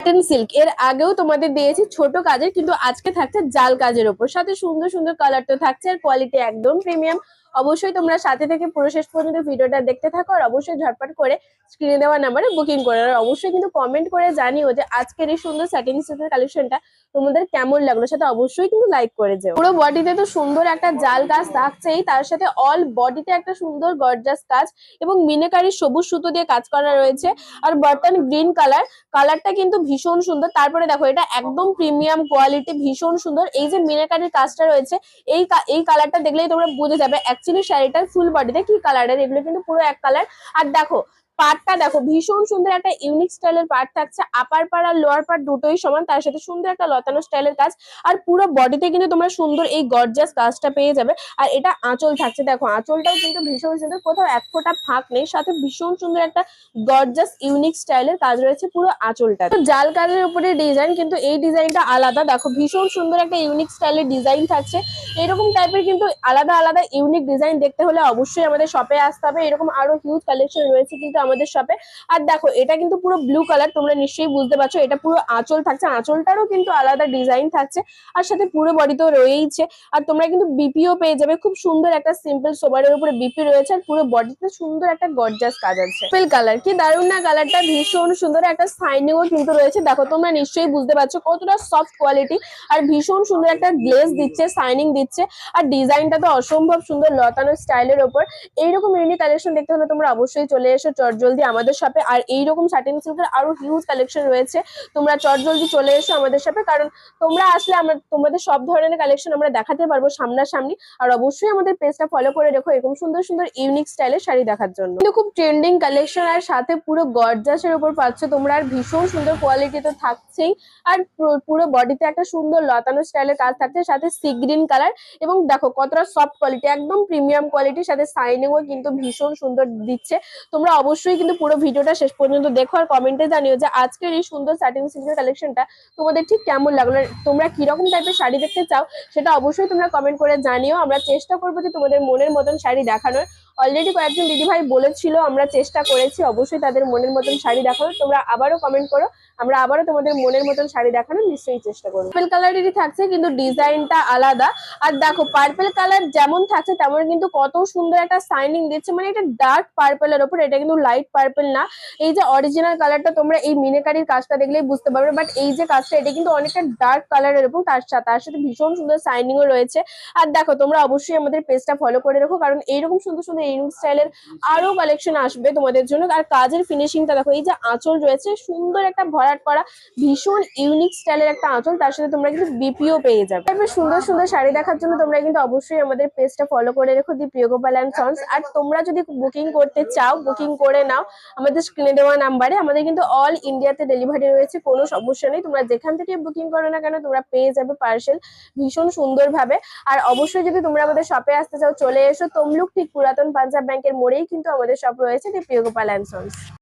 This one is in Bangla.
কটন সিল্ক এর আগেও তোমাদের দিয়েছি ছোট কাজের, কিন্তু আজকে থাকছে জাল কাজের ওপর। সাথে সুন্দর সুন্দর কালার তো থাকছে আর কোয়ালিটি একদম প্রিমিয়াম অবশ্যই তোমরা সাথে থেকে পুরো শেষ পর্যন্ত ভিডিওটা দেখতে থাকো আর অবশ্যই ঝটপট করে স্ক্রিনে দেওয়া নাম্বারে বুকিং করে আর অবশ্যই কিন্তু কমেন্ট করে জানিও যে আজকের এই সুন্দর স্যাটিং সিল্কের কালেকশনটা তোমাদের কেমন লাগল। সেটা অবশ্যই কিন্তু লাইক করে যেও। পুরো বডিতে তো সুন্দর একটা জাল কাজ থাকছেই, তার সাথে অল বডিতে একটা সুন্দর গর্জাস কাজ এবং মিনেকারি সবুজ সুতো দিয়ে কাজ করা রয়েছে। আর বর্তমান গ্রিন কালার কালারটা কিন্তু ভীষণ সুন্দর। তারপরে দেখো, এটা একদম প্রিমিয়াম কোয়ালিটি ভীষণ সুন্দর। এই যে মিনাকারির কাজটা রয়েছে, এই এই কালারটা দেখলেই তোমরা বুঝে যাবে। অ্যাকচুয়ালি শাড়িটার ফুল বডিতে কি কালারের এগুলো কিন্তু পুরো এক কালার আর দেখো পাটটা দেখো, ভীষণ সুন্দর একটা ইউনিক স্টাইলের পার্ট থাকছে। আপার পার আর লোয়ার পার্ট দুটোই সমান, তার সাথে সুন্দর একটা লতানো স্টাইলের কাজ আর পুরো বডিতে কিন্তু তোমরা সুন্দর এই গর্জাস কাজটা পেয়ে যাবে। আর এটা আঁচল থাকছে, দেখো, আঁচলটাও কিন্তু ভীষণ সুন্দর, কোথাও এক ফোঁটা ফাঁক নেই, সাথে ভীষণ সুন্দর একটা গর্জাস ইউনিক স্টাইলের কাজ রয়েছে পুরো আঁচলটা। জাল কাজের উপরে ডিজাইন কিন্তু এই ডিজাইনটা আলাদা। দেখো, ভীষণ সুন্দর একটা ইউনিক স্টাইলের ডিজাইন থাকছে। এরকম টাইপের কিন্তু আলাদা আলাদা ইউনিক ডিজাইন দেখতে হলে অবশ্যই আমাদের শপে আসতে হবে। এরকম আরও হিউজ কালেকশন রয়েছে কিন্তু আমাদের শপে আর দেখো, এটা কিন্তু পুরো ব্লু কালার তোমরা নিশ্চয়ই বুঝতে পারছ, এটা পুরো আঁচল থাকছে, আঁচলটারও কিন্তু আলাদা ডিজাইন থাকছে, আর সাথে পুরো বডি বডিতেও রয়েইছে। আর তোমরা কিন্তু বিপিও পেয়ে যাবে, খুব সুন্দর একটা সিম্পল সোবারের উপরে বিপি রয়েছে, আর পুরো বডিতে সুন্দর একটা গর্জাস কাজ আছে। পেল কালার কি দারুণ না কালারটা ভীষণ সুন্দর, একটা সাইনিংও কিন্তু রয়েছে। দেখো, তোমরা নিশ্চয়ই বুঝতে পারছ, কতটা সফট কোয়ালিটি আর ভীষণ সুন্দর একটা গ্লেজ দিচ্ছে সাইনিং দিচ্ছে, আর ডিজাইনটা তো অসম্ভব সুন্দর লতানো স্টাইলের ওপর। এইরকম ইউনিক কালেকশন দেখতে হলে তোমরা অবশ্যই চলে এসো চটজলদি আমাদের শপে আর এইরকম সাটিন সিল্কের আরও হিউজ কালেকশন রয়েছে। তোমরা চটজলদি চলে এসো আমাদের শপে কারণ তোমরা আসলে আমরা, তোমাদের সব ধরনের কালেকশন আমরা দেখাতে পারব সামনাসামনি। আর অবশ্যই আমাদের পেজটা ফলো করে রেখো এরকম সুন্দর সুন্দর ইউনিক স্টাইলের শাড়ি দেখার জন্য। কিন্তু খুব ট্রেন্ডিং কালেকশন আর সাথে পুরো গর্জাসের উপর পাচ্ছ তোমরা। আর ভীষণ সুন্দর কোয়ালিটি তো থাকছেই। আর পুরো- পুরো বডিতে একটা সুন্দর লতানো স্টাইলের কাজ থাকছে, সাথে সি গ্রিন কালার এবং দেখো কতটা সফট কোয়ালিটি একদম প্রিমিয়াম কোয়ালিটির সাথে সাইনিংও কিন্তু ভীষণ সুন্দর দিচ্ছে। তোমরা অবশ্যই কিন্তু পুরো ভিডিওটা শেষ পর্যন্ত দেখো আর কমেন্টে জানিও যে আজকের এই সুন্দর স্যাটিন সিল্কের কালেকশনটা তোমাদের ঠিক কেমন লাগল তোমরা কীরকম টাইপের শাড়ি দেখতে চাও সেটা অবশ্যই তোমরা কমেন্ট করে জানিও। আমরা চেষ্টা করব যে তোমাদের মনের মতন শাড়ি দেখানোর। অলরেডি কয়েকজন দিদিভাই বলেছিল, আমরা চেষ্টা করেছি, অবশ্যই তাদের মনের মতন শাড়ি দেখানো তোমরা আবারও কমেন্ট করো, আমরা আবারও তোমাদের মনের মতন শাড়ি দেখানোর নিশ্চয়ই চেষ্টা করব। পার্পেল কালারেরই থাকছে, কিন্তু ডিজাইনটা আলাদা। আর দেখো পার্পেল কালার যেমন থাকছে, তেমন কিন্তু কত সুন্দর একটা সাইনিং দিচ্ছে। মানে এটা ডার্ক পার্পেলের ওপর, এটা কিন্তু লাইট পার্পেল না। এই যে অরিজিনাল কালারটা তোমরা এই মিনেকারির কাজটা দেখলেই বুঝতে পারবে বাট এই যে কাজটা, এটা কিন্তু অনেকটা ডার্ক কালারের এবং তার সাথে তার সাথে ভীষণ সুন্দর সাইনিংও রয়েছে। আর দেখো, তোমরা অবশ্যই আমাদের পেজটা ফলো করে রাখো, কারণ এইরকম সুন্দর সুন্দর ইউনিক স্টাইলের আরও কালেকশন আসবে তোমাদের জন্য। আর কাজের ফিনিশিংটা দেখো, এই যে আঁচল রয়েছে, সুন্দর একটা ভরাট করা, ভীষণ ইউনিক স্টাইলের একটা আঁচল, তার সাথে তোমরা কিন্তু বিপিও পেয়ে যাবে। সুন্দর সুন্দর শাড়ি দেখার জন্য তোমরা কিন্তু অবশ্যই আমাদের পেজটা ফলো করে রেখো দি প্রিয়গোপাল অ্যান্ড সন্স আর তোমরা যদি বুকিং করতে চাও বুকিং করে নাও, আমাদের স্ক্রিনে দেওয়া নাম্বারে আমাদের কিন্তু অল ইন্ডিয়াতে ডেলিভারি রয়েছে, কোনো সমস্যা নেই। তোমরা যেখান থেকে বুকিং করো না কেন, তোমরা পেয়ে যাবে পার্সেল ভীষণ সুন্দরভাবে। আর অবশ্যই যদি তোমরা আমাদের শপে আসতে চাও, চলে এসো, তমলুক ঠিক পুরাতন পাঞ্জাব ব্যাংকের মোড়েই কিন্তু আমাদের সব রয়েছে দি প্রিয়গোপাল অ্যান্ড সন্স।